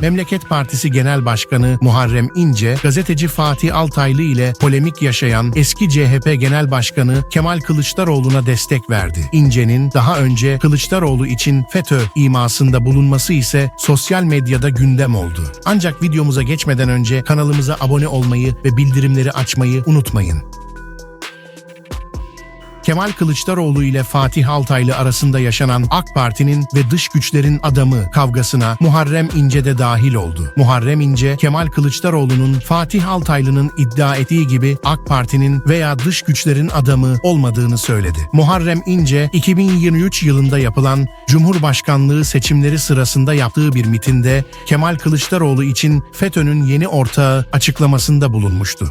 Memleket Partisi Genel Başkanı Muharrem İnce, gazeteci Fatih Altaylı ile polemik yaşayan eski CHP Genel Başkanı Kemal Kılıçdaroğlu'na destek verdi. İnce'nin daha önce Kılıçdaroğlu için FETÖ imasında bulunması ise sosyal medyada gündem oldu. Ancak videomuza geçmeden önce kanalımıza abone olmayı ve bildirimleri açmayı unutmayın. Kemal Kılıçdaroğlu ile Fatih Altaylı arasında yaşanan AK Parti'nin ve dış güçlerin adamı kavgasına Muharrem İnce de dahil oldu. Muharrem İnce, Kemal Kılıçdaroğlu'nun Fatih Altaylı'nın iddia ettiği gibi AK Parti'nin veya dış güçlerin adamı olmadığını söyledi. Muharrem İnce, 2023 yılında yapılan Cumhurbaşkanlığı seçimleri sırasında yaptığı bir mitinde Kemal Kılıçdaroğlu için FETÖ'nün yeni ortağı açıklamasında bulunmuştu.